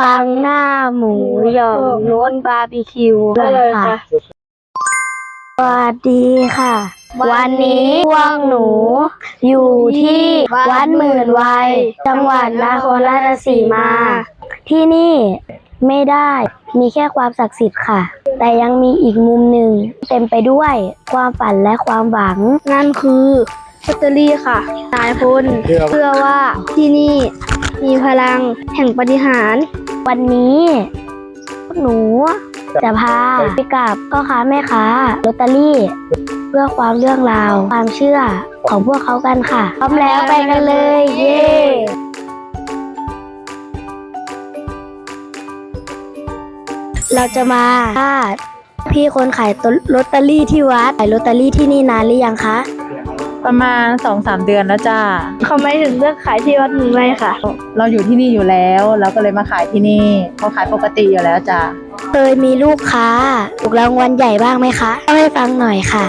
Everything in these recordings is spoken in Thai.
ปังหน้าหมูหยองรสบาร์บีคิวได้เลยค่ะ สวัสดีค่ะ วันนี้พวกหนู อยู่ที่วัดหมื่นวัย จังหวัดนครราชสีมา ที่นี่ไม่ได้มีแค่ความศักดิ์สิทธิ์ค่ะ แต่ยังมีอีกมุมหนึ่ง เต็มไปด้วยความฝันและความหวัง นั่นคือลอตเตอรี่ค่ะหลายคนเชื่อว่าที่นี่ มีพลังแห่งปฏิหารย์วันนี้พวกหนูจะพาไปกับพ่อค้าแม่ค้าลอตเตอรี่ เพื่อความเรื่องราว ความเชื่อของพวกเขากันค่ะ พร้อมแล้วไปกันเลย เย้เราจะมาพาพี่คนขายลอตเตอรี่ที่วัดขายลอตเตอรี่ที่นี่นานหรือยังคะ ประมาณสองสามเดือนแล้วจ้าเขาไม่ถึงเลือกขายที่วัดหนึ่งไรค่ะ เราอยู่ที่นี่อยู่แล้วเราก็เลยมาขายที่นี่เขาขายปกติอยู่แล้วจ้าเคยมีลูกค้าถูกรางวัลใหญ่บ้างไหมคะเล่าให้ฟังหน่อยค่ะ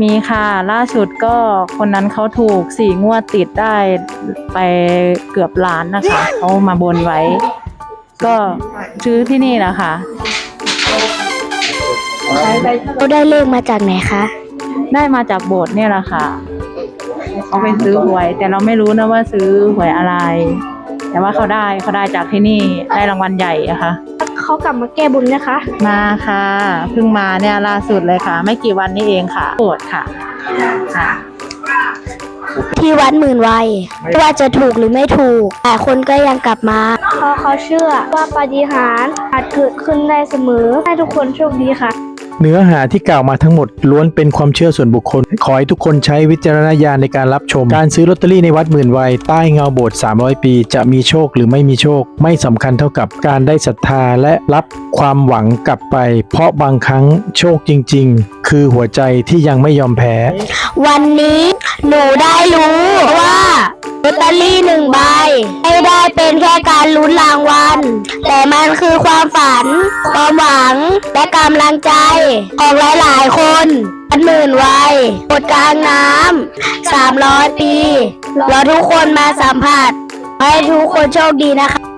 มีค่ะ ล่าสุดก็คนนั้นเขาถูกสี่งวดติดได้ไปเกือบล้านนะคะเขามาบนไว้ ก็ซื้อที่นี่แหละค่ะเราได้เลขมาจากไหนคะ ได้มาจากโบสถ์เนี่ยแหละค่ะ เขาไปซื้อหวย แต่เราไม่รู้นะว่าซื้อหวยอะไร แต่ว่าเขาได้เขาได้จากที่นี่ได้รางวัลใหญ่อะค่ะเขากลับมาแก้บุญนะคะ มาค่ะเพิ่งมาเนี่ยล่าสุดเลยค่ะ ไม่กี่วันนี้เองค่ะโบสถ์ค่ะค่ะ ที่วัดหมื่นวัยไม่ว่าจะถูกหรือไม่ถูก แต่คนก็ยังกลับมาเพราะเขาเชื่อว่าปาฏิหาริย์อาจเกิดขึ้นได้เสมอ ให้ทุกคนโชคดีค่ะ เนื้อหาที่กล่าวมาทั้งหมดล้วนเป็นความเชื่อส่วนบุคคล ขอให้ทุกคนใช้วิจารณญาณในการรับชม การซื้อลอตเตอรี่ในวัดหมื่นวัยใต้เงาโบสถ์300 ปี จะมีโชคหรือไม่มีโชค ไม่สำคัญเท่ากับการได้ศรัทธาและรับความหวังกลับไป เพราะบางครั้งโชคจริง ๆ คือหัวใจที่ยังไม่ยอมแพ้ วันนี้หนูได้รู้ว่าลอตเตอรี่หนึ่งใบ ไม่ได้เป็นแค่การลุ้นรางวัล แต่มันคือความฝัน ความหวัง และกำลังใจ ของหลายๆ คนวัดหมื่นวัยบดกลางน้ำสามร้อยปี เราทุกคนมาสัมผัส ให้ทุกคนโชคดีนะคะ